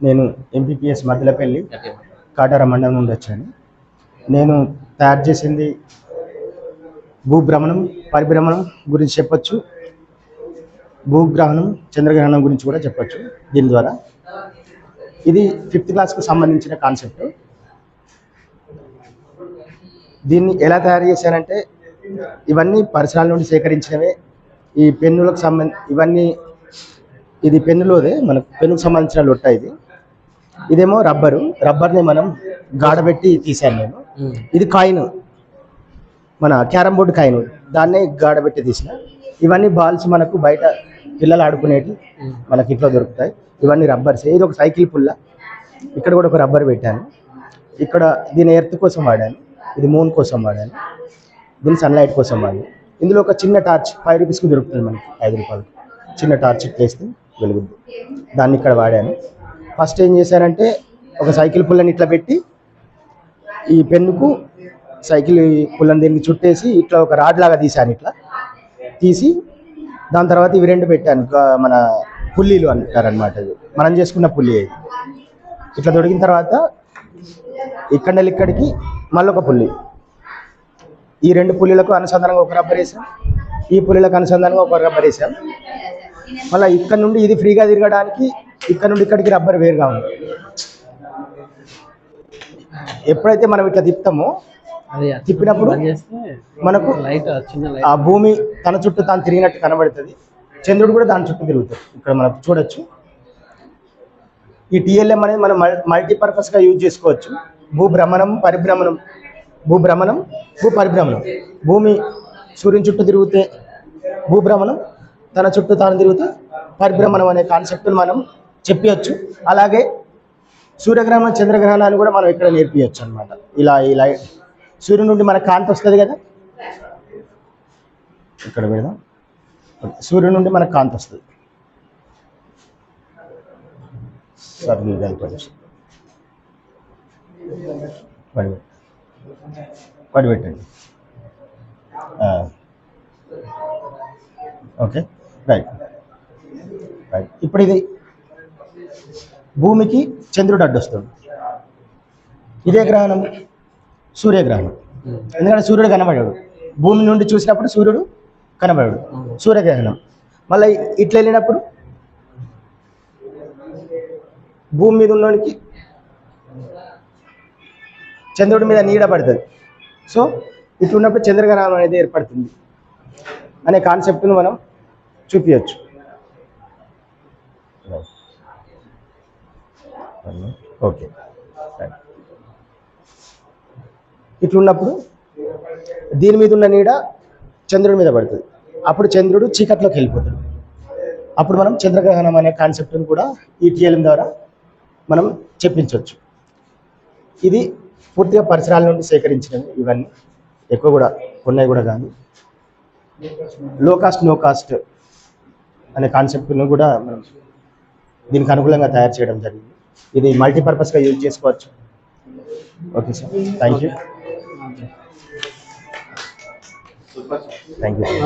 నేను ఎంపీపీఎస్ మద్దలపల్లి కాటార మండలం నుండి వచ్చాను. నేను తయారు చేసింది భూభ్రమణం పరిభ్రమణం గురించి చెప్పొచ్చు. భూగ్రహణం చంద్రగ్రహణం గురించి కూడా చెప్పొచ్చు దీని ద్వారా. ఇది ఫిఫ్త్ క్లాస్కు సంబంధించిన కాన్సెప్ట్ దీన్ని ఎలా తయారు చేశానంటే ఇవన్నీ పరిసరాల నుండి సేకరించినవే. ఈ పెన్నులకు సంబంధ ఇవన్నీ ఇది పెన్నులోదే మనకు పెన్నుకు సంబంధించిన లొట్ట ఇది. ఇదేమో రబ్బరు. రబ్బర్ని మనం గాడబెట్టి తీసాను నేను. ఇది కాయిన్. మన క్యారమ్ బోర్డు కాయిన్. దాన్నే గాడబెట్టి తీసిన. ఇవన్నీ బాల్స్ మనకు బయట పిల్లలు ఆడుకునేటి మనకి ఇంట్లో దొరుకుతాయి. ఇవన్నీ రబ్బర్స్. ఇది ఒక సైకిల్ పుల్ల. ఇక్కడ కూడా ఒక రబ్బర్ పెట్టాను. ఇక్కడ దీని ఎర్త్ కోసం వాడాను. ఇది మూన్ కోసం వాడాను. దీని సన్లైట్ కోసం వాడాను. ఇందులో ఒక చిన్న టార్చ్ ఫైవ్ రూపీస్కి దొరుకుతుంది మనకి. ఐదు రూపాయలు చిన్న టార్చ్ వేస్తే వెలుగుద్ది. దాన్ని ఇక్కడ వాడాను. ఫస్ట్ ఏం చేశానంటే ఒక సైకిల్ పుల్లని ఇట్లా పెట్టి ఈ పెన్నుకు సైకిల్ పుల్లని దీనికి చుట్టేసి ఇట్లా ఒక రాడ్ లాగా తీశాను ఇట్లా. తీసి దాని తర్వాత ఇవి రెండు పెట్టాను. మన పుల్లీలు అంటారనమాట మనం చేసుకున్న పుల్లి ఇది ఇట్లా దొరికిన తర్వాత ఇక్కడ ఇక్కడికి మళ్ళొక పుల్లి. ఈ రెండు పుల్లీలకు అనుసంధానంగా ఒక రబ్బర్ వేసాం. ఈ పుల్లీలకు అనుసంధానంగా ఒక రబ్బర్ వేసాం. మళ్ళీ ఇక్కడ నుండి ఇది ఫ్రీగా తిరగడానికి ఇక్కడ నుండి ఇక్కడికి రబ్బర్ వేరుగా ఉంది ఎప్పుడైతే మనం ఇట్లా తిప్పుతామో తిప్పినప్పుడు మనకు లైట్ ఆ భూమి తన చుట్టూ తాను తిరిగినట్టు కనబడుతుంది. చంద్రుడు కూడా దాని చుట్టూ తిరుగుతాడు. ఇక్కడ మనం చూడొచ్చు. ఈ టిఎల్ఎం అనేది మనం మల్టీపర్పస్గా యూజ్ చేసుకోవచ్చు. భూభ్రమణం పరిభ్రమణం భూభ్రమణం భూ పరిభ్రమణం భూమి సూర్యుని చుట్టూ తిరిగితే భూభ్రమణం తన చుట్టూ తాను తిరుగుతూ పరిభ్రమణం అనే కాన్సెప్ట్ని మనం చెప్పవచ్చు అలాగే సూర్యగ్రహణం చంద్రగ్రహణాన్ని కూడా మనం ఇక్కడ నేర్పించవచ్చు అనమాట ఇలా ఇలా సూర్యుని నుండి మనకు కాంతి వస్తుంది కదా? ఇక్కడ పెడదాం. సూర్యుని నుండి మనకు కాంతి వస్తుంది. పడిపెట్టండి పడి ఓకే. రైట్ రైట్ ఇప్పుడు ఇది భూమికి చంద్రుడు అడ్డొస్తుంది ఇదే గ్రహణం సూర్యగ్రహణం. ఎందుకంటే సూర్యుడు కనబడాడు. భూమి నుండి చూసినప్పుడు సూర్యుడు కనబడాడు. సూర్యగ్రహణం. మళ్ళీ ఇట్లా వెళ్ళినప్పుడు భూమి మీద ఉన్నోనికి చంద్రుడి మీద నీడ పడుతుంది. సో ఇట్లున్నప్పుడు చంద్రగ్రహణం అనేది ఏర్పడుతుంది. అనే కాన్సెప్ట్ను మనం చూపించవచ్చు ఓకే. ఇట్లున్నప్పుడు దీని మీద ఉన్న నీడ చంద్రుడి మీద పడుతుంది. అప్పుడు చంద్రుడు చీకట్లోకి వెళ్ళిపోతాడు. అప్పుడు మనం చంద్రగ్రహణం అనే కాన్సెప్ట్ని కూడా ఈ టీఎల్ఎం ద్వారా మనం చెప్పించవచ్చు. ఇది పూర్తిగా పరిసరాల నుండి సేకరించినవి ఇవన్నీ. ఎక్కువ కూడా ఉన్నాయి కూడా కాదు. లో కాస్ట్ నో కాస్ట్ అనే కాన్సెప్ట్ను కూడా మనం దీనికి అనుకూలంగా తయారు చేయడం జరిగింది. ఇది మల్టీపర్పస్గా యూజ్ చేసుకోవచ్చు. Okay sir thank you thank you